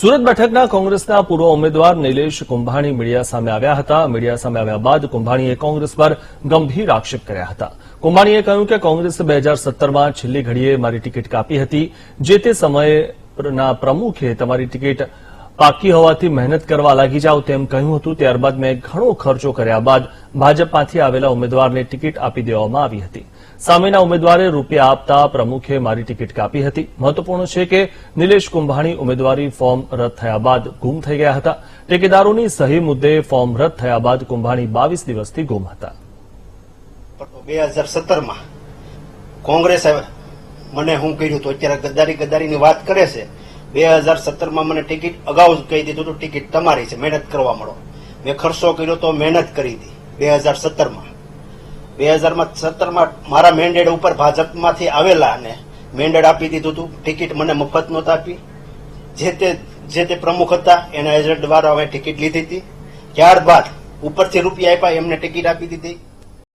સુરત બેઠકના કોંગ્રેસના પૂર્વ ઉમેદવાર નિલેશ કુંભાણી મીડિયા સામે આવ્યા હતા. મીડિયા સામે આવ્યા બાદ કુંભાણીએ કોંગ્રેસ પર ગંભીર આક્ષેપ કર્યા હતા. કુંભાણીએ કહ્યું કે કોંગ્રેસ બે હજાર સત્તરમાં છેલ્લી ઘડીએ મારી ટિકિટ કાપી હતી. જે તે સમયના પ્રમુખે તમારી ટિકિટ પાકી હોવાથી મહેનત કરવા લાગી જાઓ તેમ કહ્યું હતું. ત્યારબાદ મેં ઘણો ખર્ચો કર્યા બાદ ભાજપમાંથી આવેલા ઉમેદવારને ટિકિટ આપી દેવામાં આવી હતી. સામેના ઉમેદવારે રૂપિયા આપતા પ્રમુખે મારી ટિકિટ કાપી હતી. મહત્વપૂર્ણ છે કે નિલેશ કુંભાણી ઉમેદવારી ફોર્મ રદ થયા બાદ ગુમ થઈ ગયા હતા. ટેકેદારોની સહી મુદ્દે ફોર્મ રદ થયા બાદ કુંભાણી બાવીસ દિવસથી ગુમ હતા. બે હજાર સત્તરમાં કોંગ્રેસે મને હું કર્યું હતું અત્યારે ગદ્દારી ગદ્દારીની વાત કરે છે. બે હજાર સત્તરમાં મને ટિકિટ અગાઉ કહી દીધું હતું, ટિકિટ તમારી છે, મહેનત કરવા મળો. મેં ખર્ચો કર્યો તો મહેનત કરી હતી, બે હજાર સત્તરમાં બે હજારમાં સત્તરમાં મારા મેન્ડેટ ઉપર ભાજપમાંથી આવેલા અને મેન્ડેટ આપી દીધું હતું, ટિકિટ મને મફત નહોતા આપી. જે તે જે તે પ્રમુખ હતા, એના એજન્ટ દ્વારા અમે ટિકિટ લીધી હતી. ત્યારબાદ ઉપરથી રૂપિયા આપ્યા, એમને ટિકિટ આપી દીધી.